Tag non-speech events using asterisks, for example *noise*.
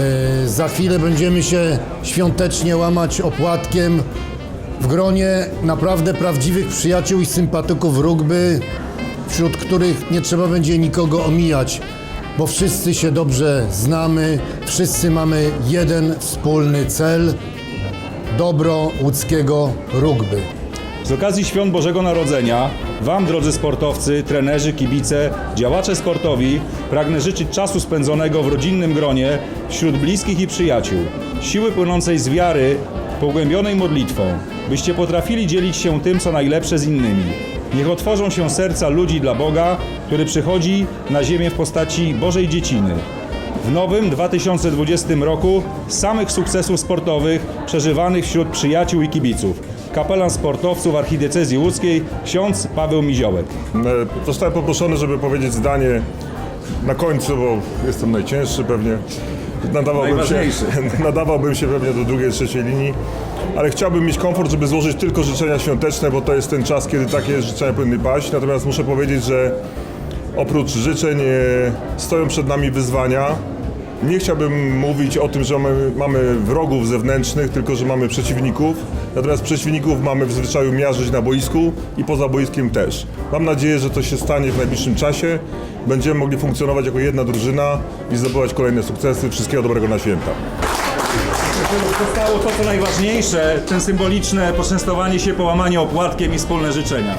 E, Za chwilę będziemy się świątecznie łamać opłatkiem w gronie naprawdę prawdziwych przyjaciół i sympatyków rugby, wśród których nie trzeba będzie nikogo omijać, bo wszyscy się dobrze znamy, wszyscy mamy jeden wspólny cel dobro łódzkiego rugby. Z okazji Świąt Bożego Narodzenia Wam, drodzy sportowcy, trenerzy, kibice, działacze sportowi, pragnę życzyć czasu spędzonego w rodzinnym gronie wśród bliskich i przyjaciół, siły płynącej z wiary, pogłębionej modlitwą, byście potrafili dzielić się tym, co najlepsze z innymi. Niech otworzą się serca ludzi dla Boga, który przychodzi na ziemię w postaci Bożej Dzieciny. W nowym 2020 roku samych sukcesów sportowych przeżywanych wśród przyjaciół i kibiców. Kapelan sportowców archidiecezji łódzkiej, ksiądz Paweł Miziołek. E, Zostałem poproszony, żeby powiedzieć zdanie na końcu, bo jestem najcięższy pewnie. Nadawałbym się, *laughs* nadawałbym się pewnie do drugiej, trzeciej linii, ale chciałbym mieć komfort, żeby złożyć tylko życzenia świąteczne, bo to jest ten czas, kiedy takie życzenia powinny paść. Natomiast muszę powiedzieć, że oprócz życzeń e, stoją przed nami wyzwania. Nie chciałbym mówić o tym, że mamy, mamy wrogów zewnętrznych, tylko że mamy przeciwników. Natomiast przeciwników mamy w zwyczaju miażdżyć na boisku i poza boiskiem też. Mam nadzieję, że to się stanie w najbliższym czasie. Będziemy mogli funkcjonować jako jedna drużyna i zdobywać kolejne sukcesy. Wszystkiego dobrego na święta. Zostało to, co najważniejsze, ten symboliczne poczęstowanie się, połamanie opłatkiem i wspólne życzenia.